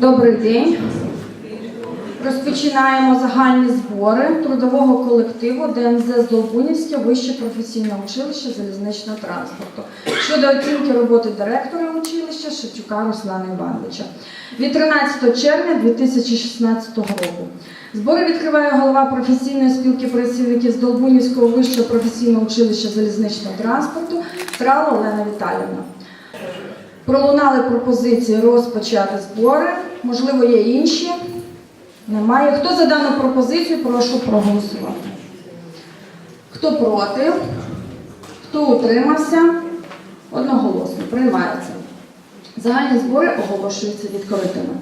Добрий день. Розпочинаємо загальні збори трудового колективу ДНЗ Здолбунівське вище професійне училище залізничного транспорту щодо оцінки роботи директора училища Шевчука Руслана Івановича від 13 червня 2016 року. Збори відкриває голова професійної спілки працівників Здолбунівського вищого професійного училища залізничного транспорту Трала Олена Віталівна. Пролунали пропозиції розпочати збори. Можливо, є інші. Немає. Хто за дану пропозицію, прошу проголосувати. Хто проти? Хто утримався? Одноголосно. Приймається. Загальні збори оголошуються відкритими.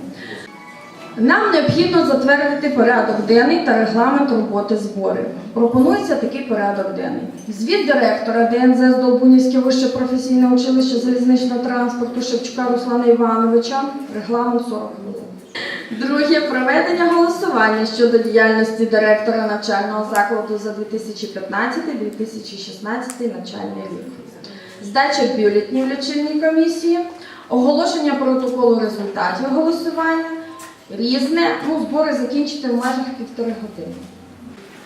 Нам необхідно затвердити порядок денний та регламент роботи зборів. Пропонується такий порядок денний. Звіт директора ДНЗ Здолбунівське вище професійне училище залізничного транспорту Шевчука Руслана Івановича. Регламент 40 хвилин. Друге проведення голосування щодо діяльності директора навчального закладу за 2015-2016 навчальний рік. Здача бюлетнів лічильній комісії, оголошення протоколу результатів голосування, різне, ну, збори закінчити в межах півтори години.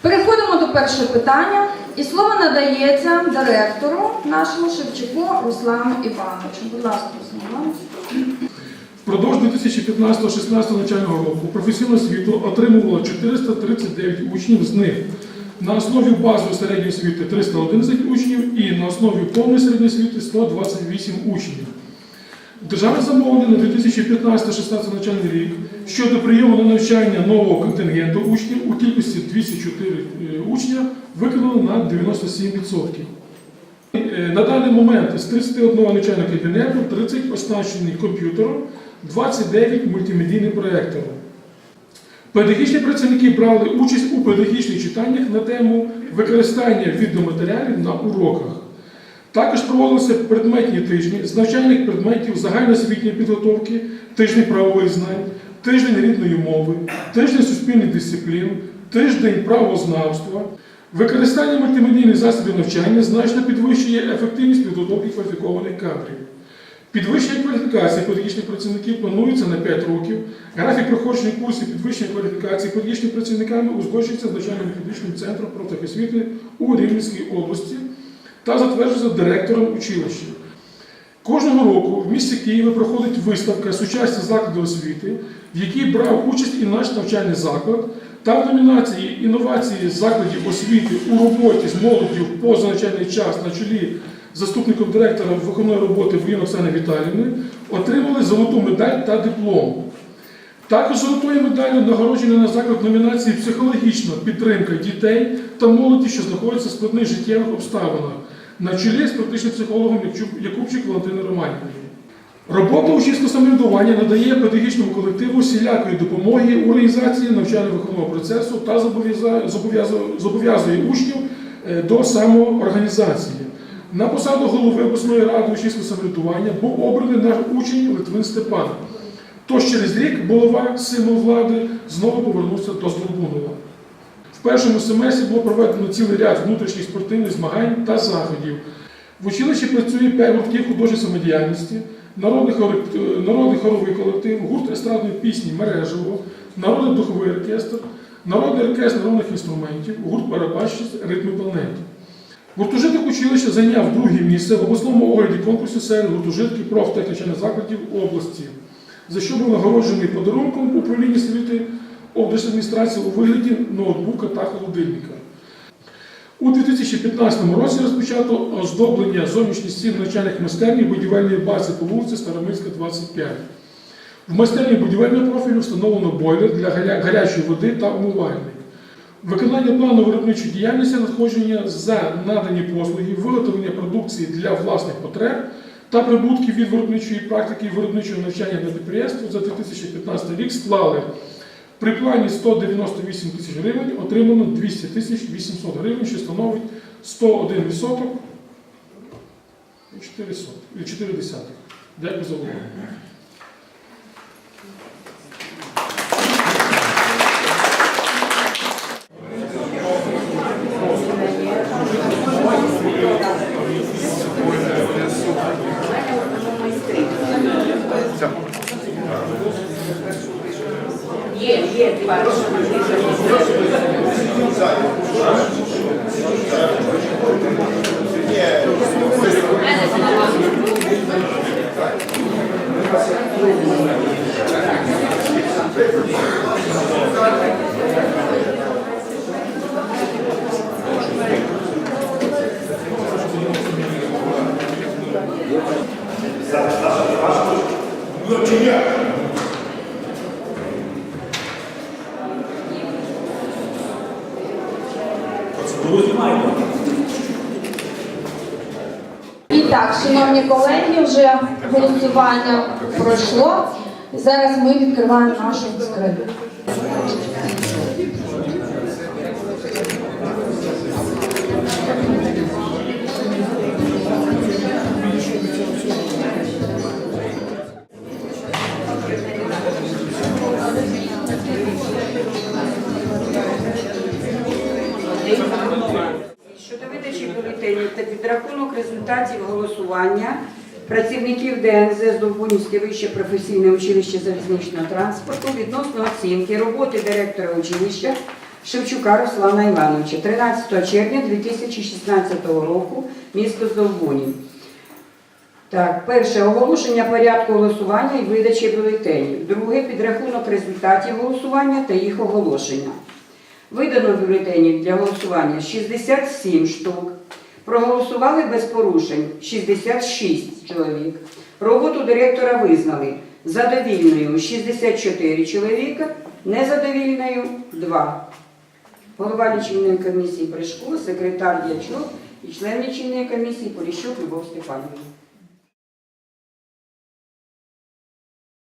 Переходимо до першого питання, і слово надається директору нашому Шевчуку Руслану Івановичу. Будь ласка, Руслан. Впродовж 2015-16 навчального року професійну освіту отримувало 439 учнів, з них на основі базової середньої освіти 311 учнів і на основі повної середньої освіти 128 учнів. Державне замовлення на 2015-16 навчальний рік щодо прийому на навчання нового контингенту учнів у кількості 204 е, учня виконано на 97%. Е, На даний момент з 31 навчального кабінету 30 оснащені комп'ютером, 29 мультимедійним проєктором. Педагогічні працівники брали участь у педагогічних читаннях на тему використання відеоматеріалів на уроках. Також проводилися предметні тижні з навчальних предметів загальноосвітньої підготовки, тиждень правових знань, тиждень рідної мови, тиждень суспільних дисциплін, тиждень правознавства. Використання мультимедійних засобів навчання значно підвищує ефективність підготовки кваліфікованих кадрів. Підвищення кваліфікації педагогічних працівників планується на 5 років. Графік проходження курсів підвищення кваліфікації педагогічними працівниками узгоджується з навчально-методичним центром профтехосвіти у Рівненській області та затверджується директором училища. Кожного року в місті Києві проходить виставка Сучасні заклади освіти, в якій брав участь і наш навчальний заклад, та в номінації інновації закладів освіти у роботі з молоддю в позаначальний час на чолі заступником директора виховної роботи Воїн Оксани Віталіївни отримали золоту медаль та диплом. Також золотою медаллю нагороджена на заклад номінації Психологічна підтримка дітей та молоді, що знаходяться в складних життєвих обставинах на чолі з практичним психологом Якубчик Валентиною Романівною. Робота учнівського самоврядування надає педагогічному колективу всілякої допомоги у організації навчально-виховного процесу та зобов'язує- зобов'язує учнів е, до самоорганізації. На посаду голови обласної ради учнівського самоврядування був обраний наш учень Литвин Степан. Тож через рік голова символ влади знову повернувся до Здолбунова. В першому семестрі було проведено цілий ряд внутрішніх спортивних змагань та заходів. В училищі працює п'ять гуртків художньої самодіяльності, народний, хор- народний хоровий колектив, гурт естрадної пісні Мережево, народний духовий оркестр, народний оркестр народних інструментів, гурт барабанщиць ритми планети. Гуртожиток училища зайняв друге місце в обласному огляді конкурсу серед гуртожитків профтехнічних закладів області, за що був нагороджений подарунком управління освіти облдержадміністрації у вигляді ноутбука та холодильника. У 2015 році розпочато оздоблення зовнішніх стін навчальних майстерні будівельної бази по вулиці Староминська, 25. В майстерні будівельного профілю встановлено бойлер для гаря- гарячої води та умивальник. Виконання плану виробничої діяльності надходження за надані послуги, виготовлення продукції для власних потреб та прибутків від виробничої практики і виробничого навчання на підприємстві за 2015 рік склали при плані 198 тисяч гривень отримано 200 тисяч 800 гривень, що становить 101 відсоток і 4 сот- і 4 десятих. Дякую за увагу. Є, є, Процедуру так, шановні колеги, вже голосування пройшло. Зараз ми відкриваємо нашу скриню. Щодо видачі бюлетенів та підрахунок результатів голосування працівників ДНЗ Здолбунівське вище професійне училище залізничного транспорту відносно оцінки роботи директора училища Шевчука Руслана Івановича 13 червня 2016 року, місто Здолбунів. Так, перше оголошення порядку голосування і видачі бюлетенів. Друге підрахунок результатів голосування та їх оголошення. Видано бюлетенів для голосування 67 штук. Проголосували без порушень 66 чоловік. Роботу директора визнали задовільною 64 чоловіка, незадовільною 2. Голова лічильної комісії Бришко, секретар Дячок і член лічильної комісії Поліщук Любов Степанівна.